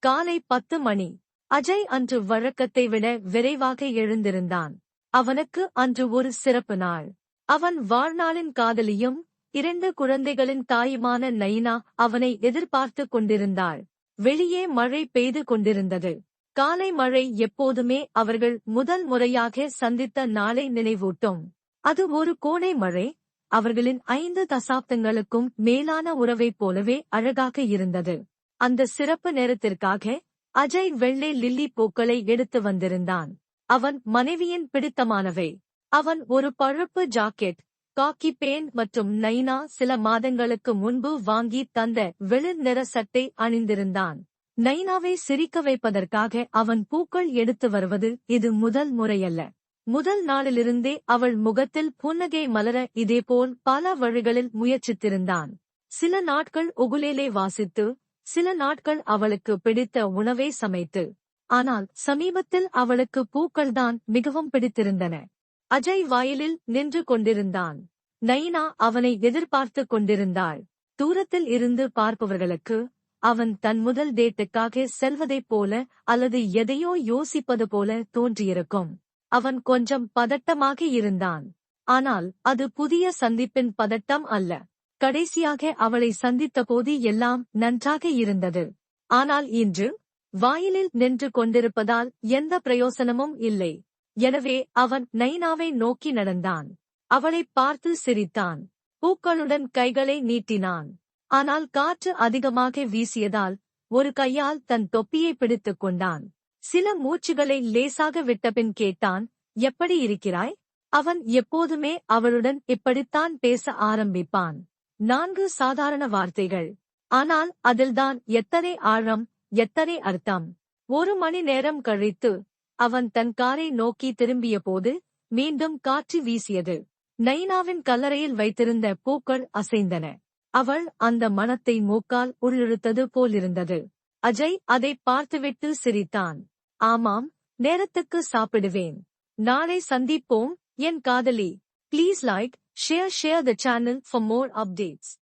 காலை பத்து மணி. அஜய் அன்று வழக்கத்தை விட விரைவாக எழுந்திருந்தான். அவனுக்கு அன்று ஒரு சிறப்பு நாள். அவன் வாழ்நாளின் காதலியும் இரண்டு குழந்தைகளின் தாயுமான நயினா அவனை எதிர்பார்த்து கொண்டிருந்தாள். வெளியே மழை பெய்து கொண்டிருந்தது. காலை மழை எப்போதுமே அவர்கள் முதல் முறையாக சந்தித்த நாளை நினைவூட்டும். அது ஒரு கோடை மழை. அவர்களின் ஐந்து தசாப்தங்களுக்கும் மேலான உறவைப் போலவே அழகாக இருந்தது. அந்த சிறப்பு நேரத்திற்காக அஜய் வெள்ளை லில்லி பூக்களை எடுத்து வந்திருந்தான். அவன் மனைவியின் பிடித்தமானவை. அவன் ஒரு பழுப்பு ஜாக்கெட் காக்கி பேண்ட் மற்றும் நைனா சில மாதங்களுக்கு முன்பு வாங்கி தந்த வெளிர் நிற சட்டை அணிந்திருந்தான். நைனாவை சிரிக்க வைப்பதற்காக அவன் பூக்கள் எடுத்து வருவது இது முதல் முறையல்ல. முதல் நாளிலிருந்தே அவள் முகத்தில் புன்னகை மலர இதேபோல் பல வழிகளில் முயற்சித்திருந்தான். சில நாட்கள் உகுலேலே வாசித்து சில நாட்கள் அவளுக்கு பிடித்த உணவை சமைத்து ஆனால் சமீபத்தில் அவளுக்கு பூக்கள்தான் மிகவும் பிடித்திருந்தன. அஜய் வாயிலில் நின்று கொண்டிருந்தான். நயினா அவனை எதிர்பார்த்து கொண்டிருந்தாள். தூரத்தில் இருந்து பார்ப்பவர்களுக்கு அவன் தன் முதல் டேட்டுக்காக செல்வதைப் போல அல்லது எதையோ யோசிப்பது போல தோன்றியிருக்கும். அவன் கொஞ்சம் பதட்டமாக இருந்தான். ஆனால் அது புதிய சந்திப்பின் பதட்டம் அல்ல. கடைசியாக அவளை சந்தித்தபோது எல்லாம் நன்றாக இருந்தது. ஆனால் இன்று வாயிலில் நின்று கொண்டிருப்பதால் எந்த பிரயோசனமும் இல்லை. எனவே அவன் நைனாவை நோக்கி நடந்தான். அவளை பார்த்து சிரித்தான். பூக்களுடன் கைகளை நீட்டினான். ஆனால் காற்று அதிகமாக வீசியதால் ஒரு கையால் தன் தொப்பியை பிடித்துக் கொண்டான். சில மூச்சுகளை லேசாக விட்டபின் கேட்டான் எப்படி இருக்கிறாய்? அவன் எப்போதுமே அவளுடன் இப்படித்தான் பேச ஆரம்பிப்பான். நான்கு சாதாரண வார்த்தைகள். ஆனால் அதில்தான் எத்தனை ஆழம் எத்தனை அர்த்தம். ஒரு மணி நேரம் கழித்து அவன் தன் காரை நோக்கி திரும்பிய போது மீண்டும் காற்று வீசியது. நைனாவின் கல்லறையில் வைத்திருந்த பூக்கள் அசைந்தன. அவள் அந்த மனத்தை மூக்கால் உள்ளிழுத்தது போலிருந்தது. அஜய் அதை பார்த்துவிட்டு சிரித்தான். ஆமாம் நேரத்துக்கு சாப்பிடுவேன். நாளை சந்திப்போம் என் காதலி. Please like Share share the channel for more updates.